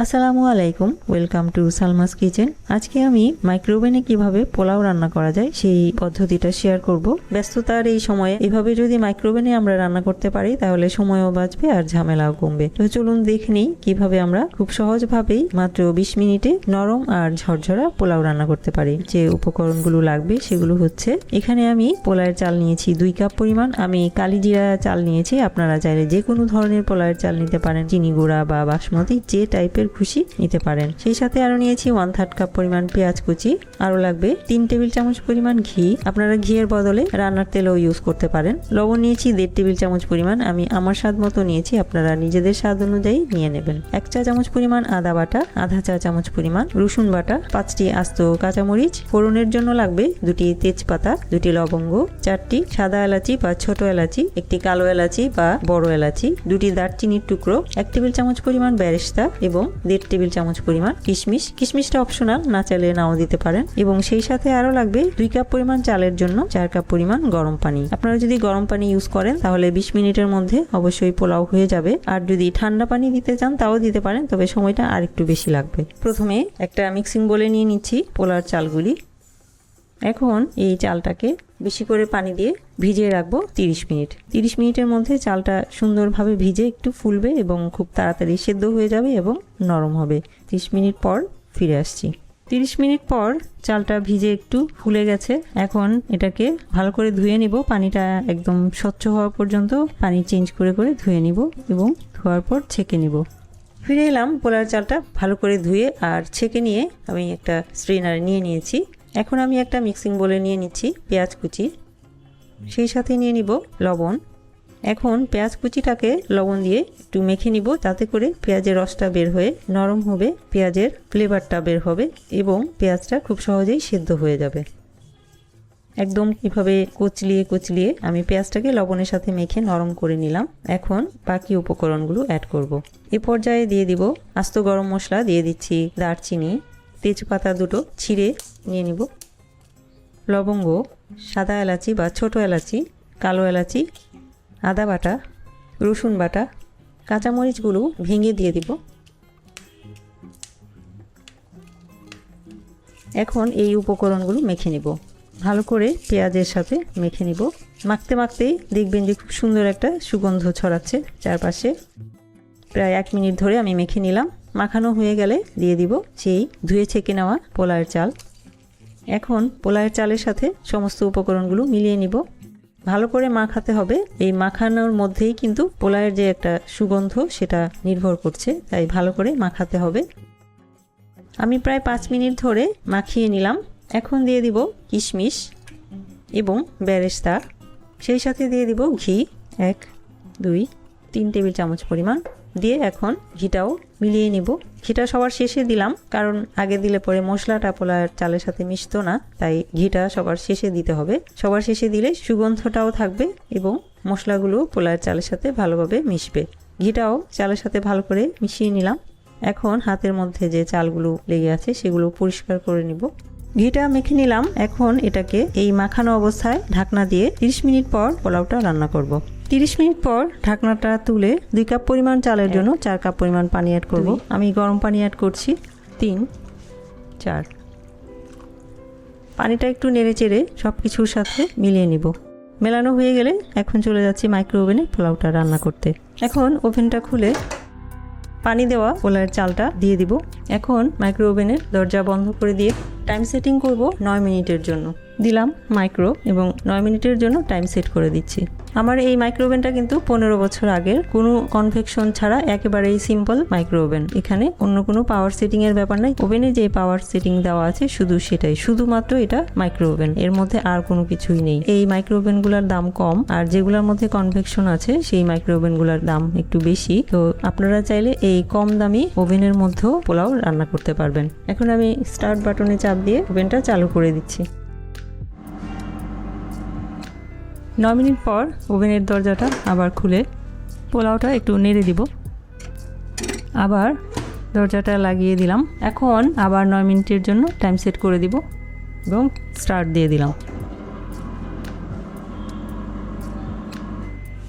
আসসালামু আলাইকুম, welcome to Salma's kitchen. আজকে আমি মাইক্রোওভেনে কীভাবে পোলাও রান্না করা যায় সেই পদ্ধতিটা শেয়ার করব। ব্যস্ততার এই সময়ে এভাবে যদি মাইক্রোওভেনে আমরা রান্না করতে পারি, তাহলে সময়ও বাঁচবে আর ঝামেলাও কমবে। তো চলুন দেখে নিই কীভাবে আমরা খুব সহজভাবেই মাত্র বিশ মিনিটে নরম আর ঝরঝরা পোলাও রান্না করতে পারি। যে উপকরণগুলো লাগবে সেগুলো হচ্ছে, এখানে আমি পোলাওয়ের চাল নিয়েছি দুই কাপ পরিমাণ। আমি কালিজিরা চাল নিয়েছি, আপনারা চাইলে যে কোনো ধরনের পোলাওয়ের চাল নিতে পারেন। চিনি গুঁড়া বা বাসমতি, যে টাইপের খুশি নিতে পারেন। সেই সাথে আরও নিয়েছি ওয়ান থার্ড কাপ পরিমাণ পেঁয়াজ কুচি। আরও লাগবে তিন টেবিল চামচ পরিমাণ ঘি। আপনারা ঘিয়ের বদলে রান্নার তেলও ইউজ করতে পারেন। লবণ নিয়েছি দেড় টেবিল চামচ পরিমাণ। আমি আমার স্বাদ মতো নিয়েছি, আপনারা নিজেদের স্বাদ অনুযায়ী নিয়ে নেবেন। এক চা চামচ পরিমাণ আদা বাটা, আধা চা চামচ পরিমাণ রসুন বাটা, পাঁচটি আস্ত কাঁচামরিচ। ফোড়নের জন্য লাগবে দুটি তেজপাতা, দুটি লবঙ্গ, চারটি সাদা এলাচি বা ছোট এলাচি, একটি কালো এলাচি বা বড় এলাচি, দুটি দারচিনির টুকরো, এক টেবিল চামচ পরিমাণ ব্যারেস্তা এবং দেড় টেবিল চামচ পরিমাণ কিশমিশ। কিশমিশটা অপশনাল না চাইলে নাও দিতে পারেন। এবং সেই সাথে আরও লাগবে দুই কাপ পরিমাণ চালের জন্য চার কাপ পরিমাণ গরম পানি। আপনারা যদি গরম পানি ইউজ করেন, তাহলে বিশ মিনিটের মধ্যে অবশ্যই পোলাও হয়ে যাবে। আর যদি ঠান্ডা পানি দিতে চান, তাও দিতে পারেন, তবে সময়টা আর একটু বেশি লাগবে। প্রথমে একটা মিক্সিং বলে নিয়ে নিচ্ছি পোলার চালগুলি। এখন এই চালটাকে বেশি করে পানি দিয়ে ভিজিয়ে রাখব তিরিশ মিনিট। তিরিশ মিনিটের মধ্যে চালটা সুন্দরভাবে ভিজে একটু ফুলবে এবং খুব তাড়াতাড়ি সেদ্ধ হয়ে যাবে এবং নরম হবে। তিরিশ মিনিট পর ফিরে আসছি। তিরিশ মিনিট পর চালটা ভিজে একটু ফুলে গেছে। এখন এটাকে ভালো করে ধুয়ে নিব। পানিটা একদম স্বচ্ছ হওয়া পর্যন্ত পানি চেঞ্জ করে করে ধুয়ে নিব এবং ধোয়ার পর ছেঁকে নিব। ফিরে এলাম পোলার চালটা ভালো করে ধুয়ে আর ছেঁকে নিয়ে আমি একটা স্ট্রেনারে নিয়ে নিয়েছি। এখন আমি একটা মিক্সিং বলে নিয়ে নিচ্ছি পেঁয়াজ কুচি। সেই সাথে নিয়ে নিব লবণ। এখন পেঁয়াজ কুচিটাকে লবণ দিয়ে একটু মেখে নিব তাতে করে পেঁয়াজের রসটা বের হয়ে নরম হবে, পেঁয়াজের ফ্লেভারটা বের হবে এবং পেঁয়াজটা খুব সহজেই সেদ্ধ হয়ে যাবে। একদম এভাবে কচলিয়ে কচলিয়ে আমি পেঁয়াজটাকে লবণের সাথে মেখে নরম করে নিলাম। এখন বাকি উপকরণগুলো অ্যাড করব। এ পর্যায়ে দিয়ে দিব আস্ত গরম মশলা, দিয়ে দিচ্ছি দারচিনি তেজপাতা দুটো ছিঁড়ে নিয়ে নিব। লবঙ্গ, সাদা এলাচি বা ছোট এলাচি, কালো এলাচি, আদা বাটা, রসুন বাটা, কাঁচামরিচগুলো ভেঙে দিয়ে দিব। এখন এই উপকরণগুলো মেখে নিব। ভালো করে পেঁয়াজের সাথে মেখে নিব। মাখতে মাখতেই দেখবেন যে খুব সুন্দর একটা সুগন্ধ ছড়াচ্ছে চারপাশে। প্রায় এক মিনিট ধরে আমি মেখে নিলাম। মাখানো হয়ে গেলে দিয়ে দিব সেই ধুয়ে ছেঁকে নেওয়া পোলায়ের চাল। এখন পোলায়ের চালের সাথে সমস্ত উপকরণগুলো মিলিয়ে নিব। ভালো করে মাখাতে হবে। এই মাখানোর মধ্যেই কিন্তু পোলায়ের যে একটা সুগন্ধ সেটা নির্ভর করছে, তাই ভালো করে মাখাতে হবে। আমি প্রায় পাঁচ মিনিট ধরে মাখিয়ে নিলাম। এখন দিয়ে দিব কিশমিশ এবং বেরেস্তা। সেই সাথে দিয়ে দিব ঘি। এক, দুই, তিন টেবিল চামচ পরিমাণ দিয়ে এখন ঘিটাও মিলিয়ে নিব। ঘিটা সবার শেষে দিলাম, কারণ আগে দিলে পরে মশলাটা পোলার চালের সাথে মিশতো না, তাই ঘিটা সবার শেষে দিতে হবে। সবার শেষে দিলে সুগন্ধটাও থাকবে এবং মশলাগুলো পোলার চালের সাথে ভালোভাবে মিশবে। ঘিটাও চালের সাথে ভালো করে মিশিয়ে নিলাম। এখন হাতের মধ্যে যে চালগুলো লেগে আছে সেগুলো পরিষ্কার করে নিব। ঘিটা মেখে নিলাম। এখন এটাকে এই মাখানো অবস্থায় ঢাকনা দিয়ে 30 মিনিট পর পোলাওটা রান্না করব। 30 মিনিট পর ঢাকনাটা তুলে দুই কাপ পরিমাণ চালের জন্য চার কাপ পরিমাণ পানি অ্যাড করব। আমি গরম পানি অ্যাড করছি। তিন চার। পানিটা একটু নেড়ে চেড়ে সব কিছুর সাথে মিলিয়ে নিব। মেলানো হয়ে গেলে এখন চলে যাচ্ছি মাইক্রো ওভেনে পোলাওটা রান্না করতে। এখন ওভেনটা খুলে পানি দেওয়া পোলার চালটা দিয়ে দিব। এখন মাইক্রো ওভেনের দরজা বন্ধ করে দিয়ে টাইম সেটিং করব নয় মিনিটের জন্য। দিলাম মাইক্রো এবং নয় মিনিটের জন্য টাইম সেট করে দিচ্ছি। আমার এই মাইক্রো ওভেনটা কিন্তু পনেরো বছর আগের। কোনো কনভেকশন ছাড়া একেবারেই সিম্পল মাইক্রো ওভেন এখানে অন্য কোনো পাওয়ার সেটিং এর ব্যাপার নাই। ওভেনে যে পাওয়ার সেটিং দেওয়া আছে শুধু সেটাই। শুধুমাত্র এটা মাইক্রো ওভেন এর মধ্যে আর কোনো কিছুই নেই। এই মাইক্রো ওভেনগুলোর দাম কম। আর যেগুলোর মধ্যে কনভেকশন আছে, সেই মাইক্রো ওভেনগুলোর দাম একটু বেশি। তো আপনারা চাইলে এই কম দামি ওভেনের মধ্যেও পোলাও রান্না করতে পারবেন। এখন আমি স্টার্ট বাটনে চাপ দিয়ে ওভেনটা চালু করে দিচ্ছি। ন মিনিট পর ওভেনের দরজাটা আবার খুলে পোলাওটা একটু নেড়ে দিব। আবার দরজাটা লাগিয়ে দিলাম। এখন আবার নয় মিনিটের জন্য টাইম সেট করে দিব এবং স্টার্ট দিয়ে দিলাম।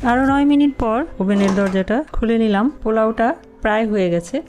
আরও নয় মিনিট পর ওভেনের দরজাটা খুলে নিলাম। পোলাওটা প্রায় হয়ে গেছে।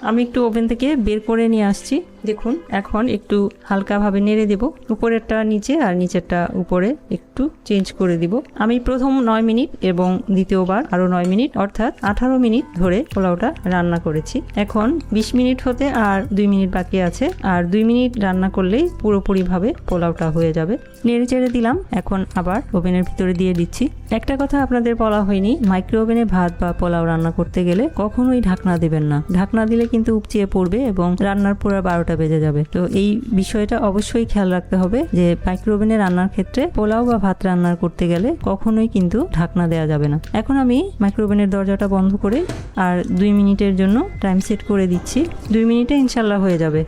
আমি একটু ওভেন থেকে বের করে নিয়ে আসছি। দেখুন, এখন একটু হালকাভাবে নেড়ে দেব। উপরেরটা নিচে আর নিচেরটা উপরে একটু চেঞ্জ করে দিব। আমি প্রথম নয় মিনিট এবং দ্বিতীয়বার আরও নয় মিনিট, অর্থাৎ আঠারো মিনিট ধরে পোলাওটা রান্না করেছি। এখন বিশ মিনিট হতে আর দুই মিনিট বাকি আছে। আর দুই মিনিট রান্না করলেই পুরোপুরিভাবে পোলাওটা হয়ে যাবে। নেড়ে চেড়ে দিলাম, এখন আবার ওভেনের ভিতরে দিয়ে দিচ্ছি। একটা কথা আপনাদের বলা হয়নি মাইক্রো ওভেনে ভাত বা পোলাও রান্না করতে গেলে কখনোই ঢাকনা দেবেন না। ঢাকনা দিলে কিন্তু উপচিয়ে পড়বে এবং রান্নার পুরো বারোটা বেজে যাবে। তো এই বিষয়টা অবশ্যই খেয়াল রাখতে হবে যে মাইক্রো ওভেনে রান্নার ক্ষেত্রে পোলাও বা ভাত রান্না করতে গেলে কখনোই কিন্তু ঢাকনা দেওয়া যাবে না। এখন আমি মাইক্রো ওভেনের দরজাটা বন্ধ করে আর দুই মিনিটের জন্য টাইম সেট করে দিচ্ছি। দুই মিনিটে ইনশাল্লাহ হয়ে যাবে।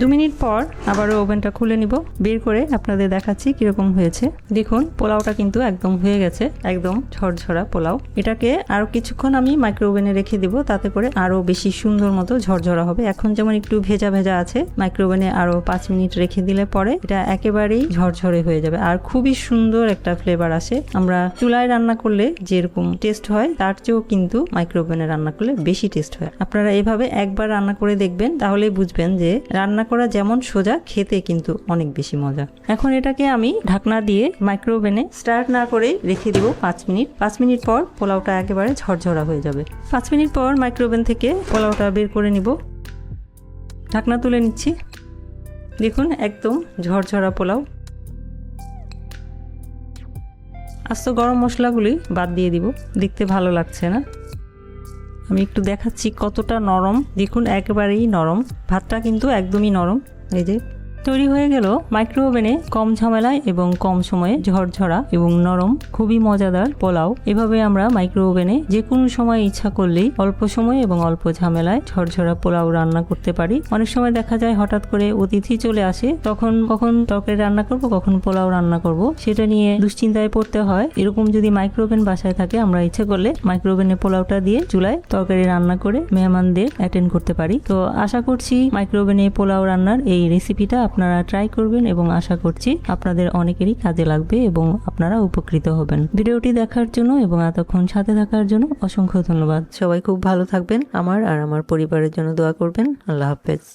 দু মিনিট পর আবারও ওভেনটা খুলে নিব। বের করে আপনাদের দেখাচ্ছি কীরকম হয়েছে। দেখুন, পোলাওটা কিন্তু একদম হয়ে গেছে। একদম ঝরঝরা পোলাও। এটাকে আরও কিছুক্ষণ আমি মাইক্রো ওভেনে রেখে দিব, তাতে করে আরও বেশি সুন্দর মতো ঝরঝরা হবে। এখন যেমন একটু ভেজা ভেজা আছে মাইক্রো ওভেনে আরও পাঁচ মিনিট রেখে দিলে পরে এটা একেবারেই ঝরঝরে হয়ে যাবে। আর খুবই সুন্দর একটা ফ্লেভার আসে। আমরা চুলায় রান্না করলে যেরকম টেস্ট হয়, তার চেয়েও কিন্তু মাইক্রো ওভেনে রান্না করলে বেশি টেস্ট হয়। আপনারা এভাবে একবার রান্না করে দেখবেন, তাহলেই বুঝবেন যে রান্না করা যেমন সোজা, খেতে কিন্তু অনেক বেশি মজা। এখন এটাকে আমি ঢাকনা দিয়ে মাইক্রো ওভেনে স্টার্ট না করে রেখে দিব পাঁচ মিনিট। পাঁচ মিনিট পর পোলাওটা একেবারে ঝরঝরা হয়ে যাবে। পাঁচ মিনিট পর মাইক্রো ওভেন থেকে পোলাওটা বের করে নিব। ঢাকনা তুলে নিচ্ছি। দেখুন, একদম ঝরঝরা পোলাও। আস্ত গরম মশলাগুলি বাদ দিয়ে দিব। দেখতে ভালো লাগছে না। আমি একটু দেখাচ্ছি কতটা নরম। দেখুন একেবারেই নরম। ভাতটা কিন্তু একদমই নরম। এই যে তৈরি হয়ে গেল মাইক্রো ওভেনে কম ঝামেলায় এবং কম সময়ে ঝরঝরা এবং নরম, খুবই মজাদার পোলাও। এভাবে আমরা মাইক্রো ওভেনে যে কোনো সময় ইচ্ছা করলেই অল্প সময় এবং অল্প ঝামেলায় ঝরঝরা পোলাও রান্না করতে পারি। অনেক সময় দেখা যায় হঠাৎ করে অতিথি চলে আসে, তখন কখন তরকারি রান্না করব, কখন পোলাও রান্না করব, সেটা নিয়ে দুশ্চিন্তায় পড়তে হয়। এরকম যদি মাইক্রো ওভেন বাসায় থাকে, আমরা ইচ্ছে করলে মাইক্রো ওভেনে পোলাওটা দিয়ে চুলায় তরকারি রান্না করে মেহমানদের অ্যাটেন্ড করতে পারি। তো আশা করছি মাইক্রো ওভেনে পোলাও রান্নার এই রেসিপিটা আপনারা ট্রাই করবেন এবং আশা করছি আপনাদের অনেকেরই কাজে লাগবে এবং আপনারা উপকৃত হবেন। ভিডিওটি দেখার জন্য এবং এতক্ষণ সাথে থাকার জন্য অসংখ্য ধন্যবাদ। সবাই খুব ভালো থাকবেন আমার আর আমার পরিবারের জন্য দোয়া করবেন। আল্লাহ হাফেজ।